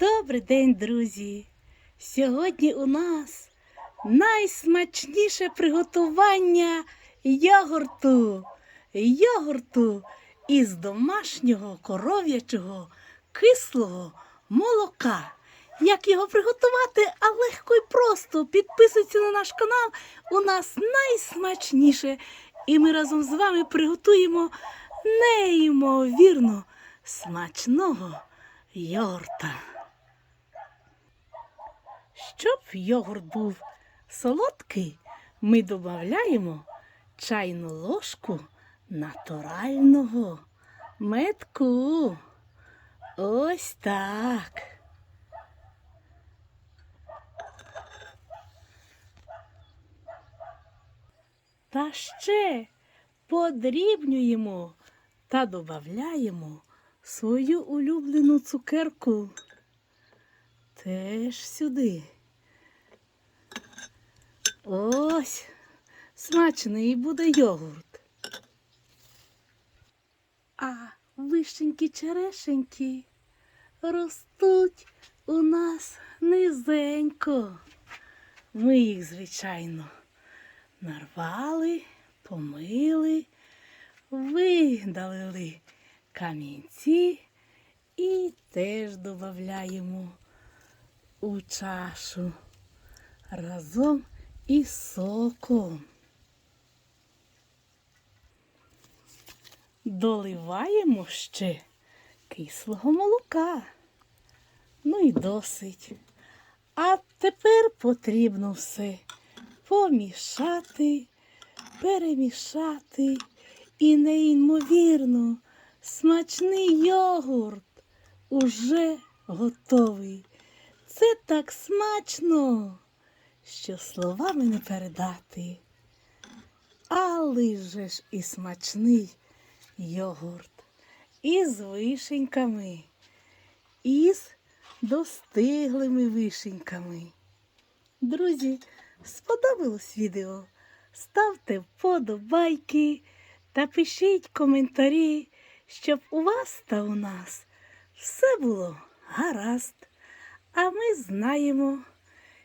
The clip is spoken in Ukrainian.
Добрий день, друзі! Сьогодні у нас найсмачніше приготування йогурту. Йогурту із домашнього коров'ячого кислого молока. Як його приготувати, а легко і просто. Підписуйтесь на наш канал. У нас найсмачніше. І ми разом з вами приготуємо неймовірно смачного йогурта. Щоб йогурт був солодкий, ми додаємо чайну ложку натурального метку. Ось так. Та ще подрібнюємо та додаємо свою улюблену цукерку. Теж сюди. Ось смачний буде йогурт. А вишеньки черешеньки ростуть у нас низенько. Ми їх, звичайно, нарвали, помили, видалили камінці і теж додаємо у чашу разом із соком. Доливаємо ще кислого молока. Ну і досить. А тепер потрібно все помішати, перемішати і неймовірно смачний йогурт уже готовий. Це так смачно, що словами не передати. Але же ж і смачний йогурт із вишеньками, із достиглими вишеньками. Друзі, сподобалось відео? Ставте вподобайки та пишіть коментарі, щоб у вас та у нас все було гаразд. А ми знаємо,